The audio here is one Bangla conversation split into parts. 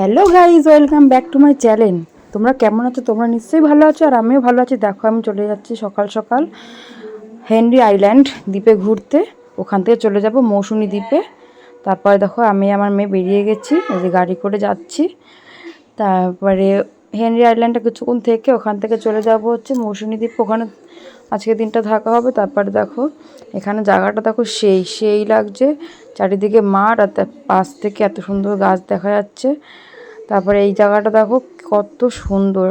Hello guys welcome back to my channel তোমরা কেমন আছো? তোমরা নিশ্চয়ই ভালো আছো আর আমিও ভালো আছি। দেখো, আমি চলে যাচ্ছি সকাল সকাল হেনরি আইল্যান্ড দ্বীপে ঘুরতে। ওখান থেকে চলে যাব মৌসুনি দ্বীপে। তারপরে দেখো, আমি আমার মেয়ে বেরিয়ে গেছি। এই যে গাড়ি করে যাচ্ছি। তারপরে হেনরি আইল্যান্ডটা কিছুক্ষণ থেকে ওখান থেকে চলে যাব হচ্ছে মৌসুনি দ্বীপ। ওখানে আজকে দিনটা থাকা হবে। তারপরে দেখো, এখানে জায়গাটা দেখো সেই সেই লাগছে। চারিদিকে মাঠ আর পাশ থেকে এত সুন্দর গাছ দেখা যাচ্ছে। তারপরে এই জায়গাটা দেখো কত সুন্দর।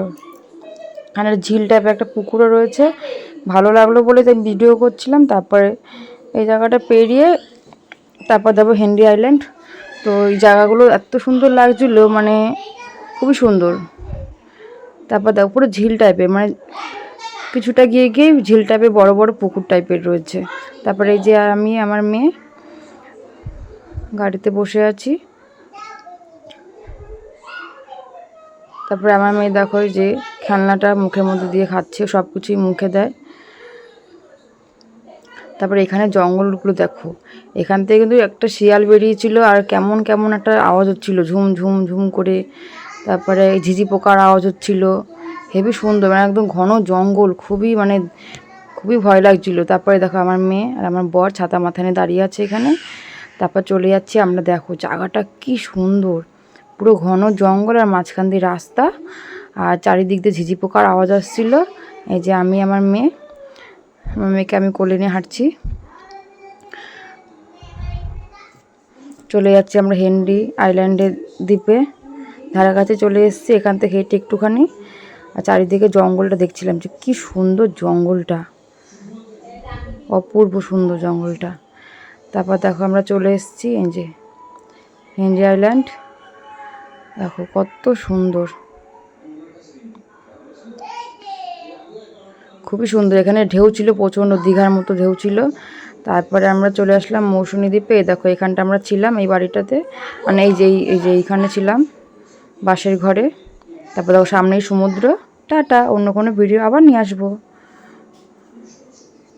এখানে ঝিল টাইপের একটা পুকুরও রয়েছে। ভালো লাগল বলে তাই ভিডিও করছিলাম। তারপরে এই জায়গাটা পেরিয়ে তারপর দেখো হেনরি আইল্যান্ড তো এই জায়গাগুলো এত সুন্দর লাগছিল মানে খুবই সুন্দর। তারপর দেখো পুরো ঝিল টাইপের মানে কিছুটা গিয়ে গিয়ে ঝিল টাইপের বড় বড় পুকুর টাইপের রয়েছে। তারপরে এই যে আমি, আমার মেয়ে গাড়িতে বসে আছি। তারপরে আমার মেয়ে দেখো যে খেলনাটা মুখের মধ্যে দিয়ে খাচ্ছে সব কিছুই মুখে দেয়। তারপরে এখানে জঙ্গলগুলো দেখো, এখান থেকে কিন্তু একটা শিয়াল বেরিয়েছিল আর কেমন কেমন একটা আওয়াজ হচ্ছিল, ঝুম ঝুম ঝুম করে। তারপরে ঝিঝি পোকার আওয়াজ হচ্ছিল, হেবি সুন্দর মানে একদম ঘন জঙ্গল, খুবই মানে খুবই ভয় লাগছিল। তারপরে দেখো আমার মেয়ে আর আমার বর ছাতা মাথানে দাঁড়িয়ে আছে এখানে। তারপর চলে যাচ্ছি, আমরা দেখো জায়গাটা কি সুন্দর। পুরো ঘন জঙ্গল আর মাঝখান দিয়ে রাস্তা। আর চারিদিক দিয়ে ঝিঝি পোকার আওয়াজ আসছিল। এই যে আমি, আমার মেয়ে। আমার মেয়েকে আমি কোলে নিয়ে হাঁটছি। চলে যাচ্ছি আমরা হেনরি আইল্যান্ডের দ্বীপে। ধারা কাছে চলে এসেছি, এখান থেকে হেঁটে একটুখানি। আর চারিদিকে জঙ্গলটা দেখছিলাম যে কি সুন্দর জঙ্গলটা। অপূর্ব সুন্দর জঙ্গলটা। তারপর দেখো আমরা চলে এসেছি, এই যে হেনরি আইল্যান্ড। দেখো, কত সুন্দর। খুবই সুন্দর। এখানে ঢেউ ছিল, প্রচণ্ড দীঘার মতো ঢেউ ছিল। তারপরে আমরা চলে আসলাম মৌসুমী দ্বীপে। দেখো, এখানটা আমরা ছিলাম এই বাড়িটাতে। মানে এই যে, এই- যে এইখানে ছিলাম বাসের ঘরে। তারপর দেখো, সামনেই সমুদ্র। টাটা, অন্য কোনো ভিডিও আবার নিয়ে আসব।